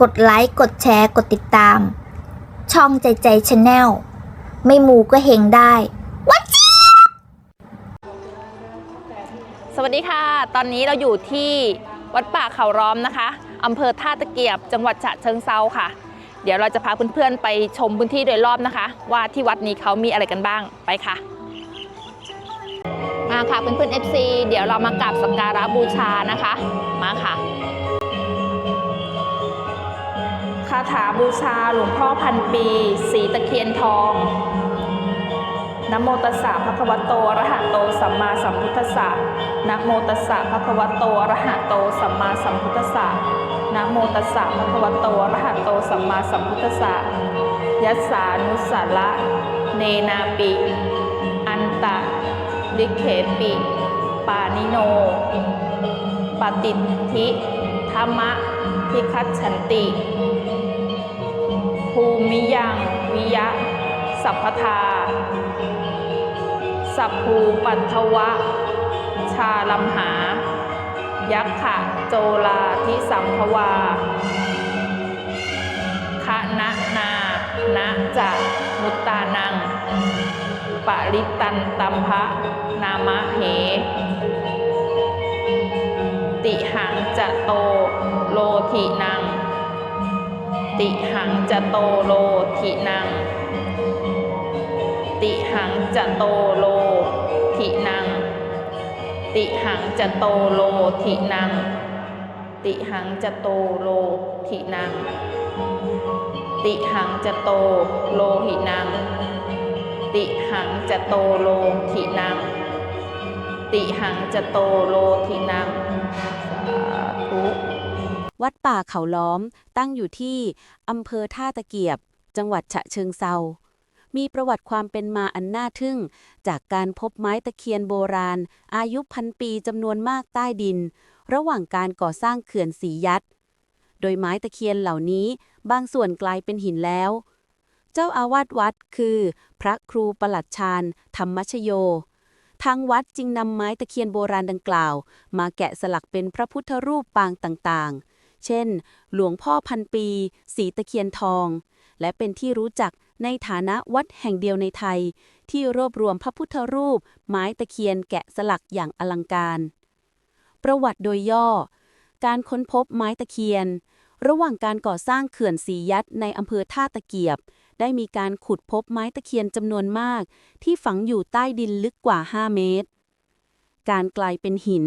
กดไลค์ กดแชร์ กดติดตาม ช่องใจใจชาแนลไม่มูก็เฮงได้ วันจีสวัสดีค่ะ ตอนนี้เราอยู่ที่วัดป่าเขาร้อมนะคะอำเภอท่าตะเกียบ จังหวัดฉะเชิงเซาค่ะ เดี๋ยวเราจะพาเพื่อนๆไปชมพื้นที่โดยรอบนะคะ ว่าที่วัดนี้เขามีอะไรกันบ้างไปค่ะ มาค่ะเพื่อนๆ FC เดี๋ยวเรามากราบสักการะบูชานะคะ มาค่ะ ถาบูชาหลวงพ่อพันปีสีตะเคียนทองนโมตัสสะภะคะวะโตอะระหะโตสัมมาสัมพุทธัสสะนะโมตัสสะภะคะวะโตอะระหะโตสัมมาสัมพุทธัสสะนะโมตัสสะภะคะวะโตอะระหะโตสัมมาสัมพุทธัสสะยัสสานุสสะละเนนาปิ อันตะลิเขปิ ปานิโน ปฏิทิธรรมะทิคัตฉันติ ภูมิยังวิยะ สัพพทา สัพภูปัทวะ ชาลัมหา ยักขะโจลาทิสัมภวาคะนะนานะจะมุตตานัง ปริตันตัมภะนามะเห ติหังจะโตโลทินัง ติหังจะโตโลทินัง ติหังจะโตโลทินัง ติหังจะโตโลทินัง ติหังจะโตโลทินัง ติหังจะโตโลหินัง ติหังจะโตโลทินัง ติหังจะโตโลทินังสาธุ ป่าเขาล้อม ตั้งอยู่ที่อำเภอท่าตะเกียบ จังหวัดฉะเชิงเซา มีประวัติความเป็นมาอันน่าทึ่ง จากการพบไม้ตะเคียนโบราณ อายุพันปีจำนวนมากใต้ดิน ระหว่างการก่อสร้างเขื่อนสียัดโดยไม้ตะเคียนเหล่านี้บางส่วนกลายเป็นหินแล้ว เจ้าอาวาสวัดคือ พระครูประหลัดชาญธรรมชโย ทางวัดจึงนำไม้ตะเคียนโบราณดังกล่าว มาแกะสลักเป็นพระพุทธรูปปางต่างๆ เช่น หลวงพ่อพันปี สีตะเคียนทอง และเป็นที่รู้จักในฐานะวัดแห่งเดียวในไทย ที่รวบรวมพระพุทธรูป ไม้ตะเคียนแกะสลักอย่างอลังการ ประวัติโดยย่อ การค้นพบไม้ตะเคียน ระหว่างการก่อสร้างเขื่อนสียัดในอำเภอท่าตะเกียบ ได้มีการขุดพบไม้ตะเคียนจำนวนมาก ที่ฝังอยู่ใต้ดินลึกกว่า 5 เมตร การกลายเป็นหิน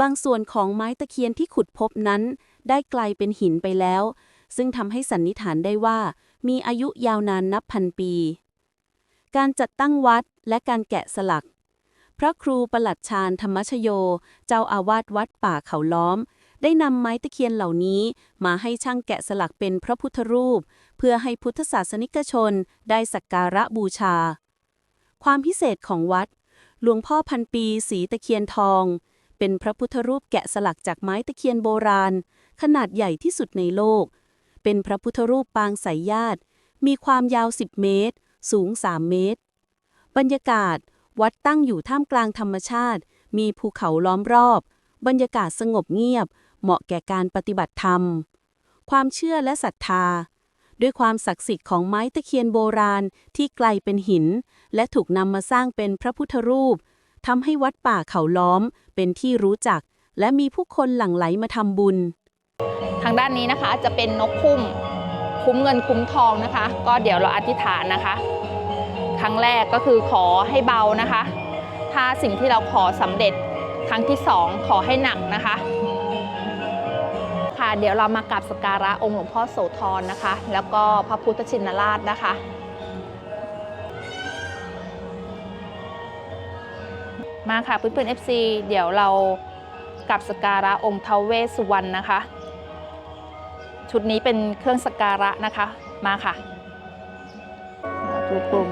บางส่วนของไม้ตะเคียนที่ขุดพบนั้น ได้กลายเป็นหินไปแล้ว ซึ่งทำให้สันนิษฐานได้ว่า มีอายุยาวนานนับพันปี การจัดตั้งวัดและการแกะสลัก พระครูประหลัดชาญธรรมชโย เจ้าอาวาสวัดป่าเขาล้อม ได้นำไม้ตะเคียนเหล่านี้มาให้ช่างแกะสลักเป็นพระพุทธรูป เพื่อให้พุทธศาสนิกชนได้สักการะบูชา ความพิเศษของวัด หลวงพ่อพันปีสีตะเคียนทองเป็นพระพุทธรูปแกะสลักจากไม้ตะเคียนโบราณ ขนาดใหญ่ที่สุดในโลก เป็นพระพุทธรูปปางสายญาติ มีความยาว 10 เมตร สูง 3 เมตร บรรยากาศวัดตั้งอยู่ท่ามกลางธรรมชาติ มีภูเขาล้อมรอบ บรรยากาศสงบเงียบ เหมาะแก่การปฏิบัติธรรม ความเชื่อและศรัทธา ด้วยความศักดิ์สิทธิ์ของไม้ตะเคียนโบราณที่ไกลเป็นหิน และถูกนำมาสร้างเป็นพระพุทธรูปทำให้วัดป่าเขาล้อมเป็นที่รู้จัก และมีผู้คนหลั่งไหลมาทำบุญ ทางด้านนี้นะคะจะเป็นนกคุ้มคุ้มเงินคุ้มทองนะคะ ก็เดี๋ยวเราอธิษฐานนะคะ ครั้งแรกก็คือขอให้เบานะคะ ถ้าสิ่งที่เราขอสำเร็จครั้งที่สองขอให้หนักนะคะ ค่ะเดี๋ยวเรามากราบสกการะองค์หลวงพ่อโสธรนะคะ แล้วก็พระพุทธชินราชนะคะ มาค่ะเพื่อนๆ FC เดี๋ยวเรากราบสกการะองค์ท้าวเวสสุวรรณนะคะ ชุดนี้เป็นเครื่องสกการะนะคะ มาค่ะทุกกลุ่ม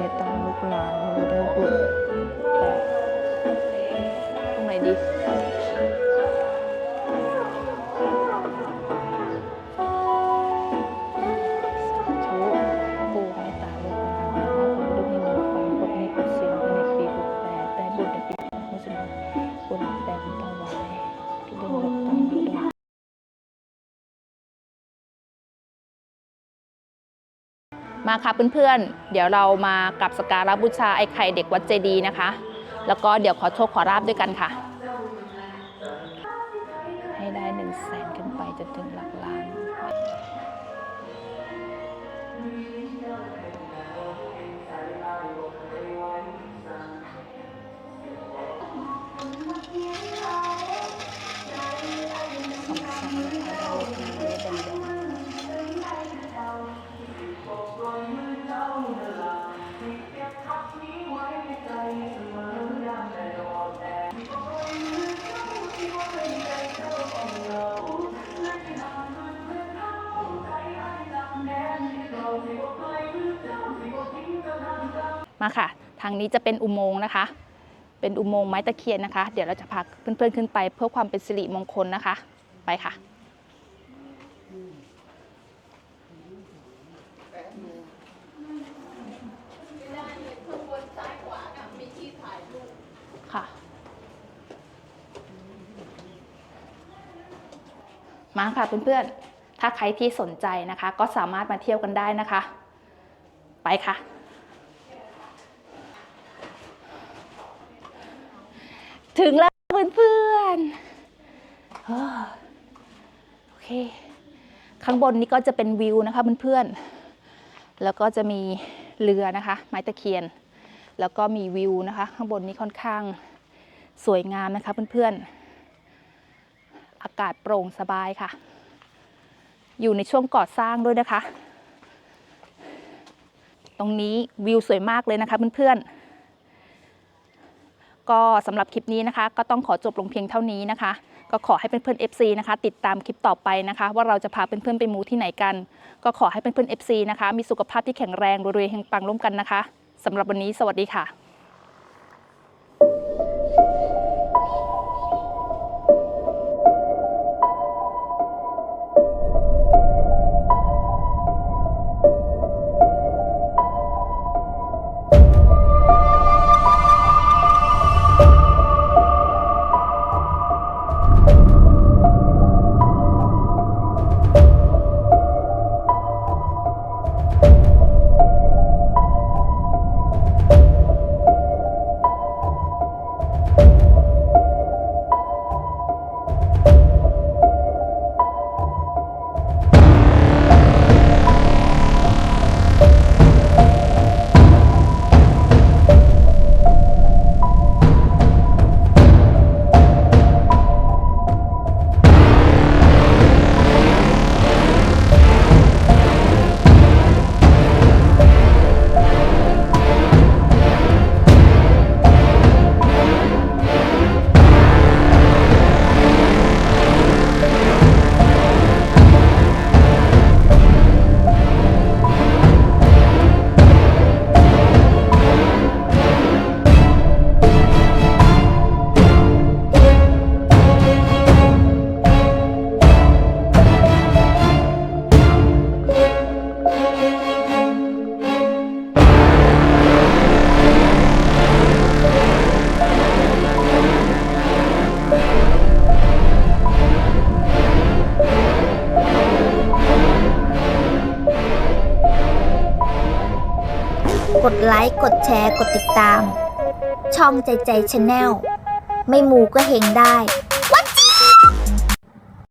มาค่ะเพื่อนๆ เดี๋ยวเรามากับสการะบูชาไอ้ไข่เด็กวัดเจดีย์นะคะ แล้วก็เดี๋ยวขอโชคขอราบด้วยกันค่ะ มาค่ะ ทางนี้จะเป็นอุโมงค์นะคะ เป็นอุโมงค์ไม้ตะเคียนนะคะ เดี๋ยวเราจะพาเพื่อนๆขึ้นไปเพื่อความเป็นสิริมงคลนะคะ ไปค่ะค่ะ มาค่ะเพื่อนๆ ถ้าใครที่สนใจนะคะ ก็สามารถมาเที่ยวกันได้นะคะ ไปค่ะ ถึงแล้วเพื่อนๆเฮ้อโอเค ข้างบนนี้ก็จะเป็นวิวนะคะเพื่อนๆ แล้วก็จะมีเรือนะคะ ไม้ตะเคียน แล้วก็มีวิวนะคะ ข้างบนนี้ค่อนข้างสวยงามนะคะเพื่อนๆ อากาศโปร่งสบายค่ะ อยู่ในช่วงก่อสร้างด้วยนะคะ ตรงนี้วิวสวยมากเลยนะคะเพื่อนๆ ก็สำหรับคลิปนี้นะคะ ก็ต้องขอจบลงเพียงเท่านี้นะคะ ก็ขอให้เพื่อนๆ FC นะคะ ติดตามคลิปต่อไปนะคะ ว่าเราจะพาเพื่อนๆไปมูที่ไหนกัน ก็ขอให้เพื่อนๆ FC นะคะ มีสุขภาพที่แข็งแรงรวยๆเฮงปังร่วมกันนะคะสำหรับวันนี้สวัสดีค่ะ ไลค์กดแชร์กดติดตาม ช่องใจใจชาแนลไม่มูก็เฮงได้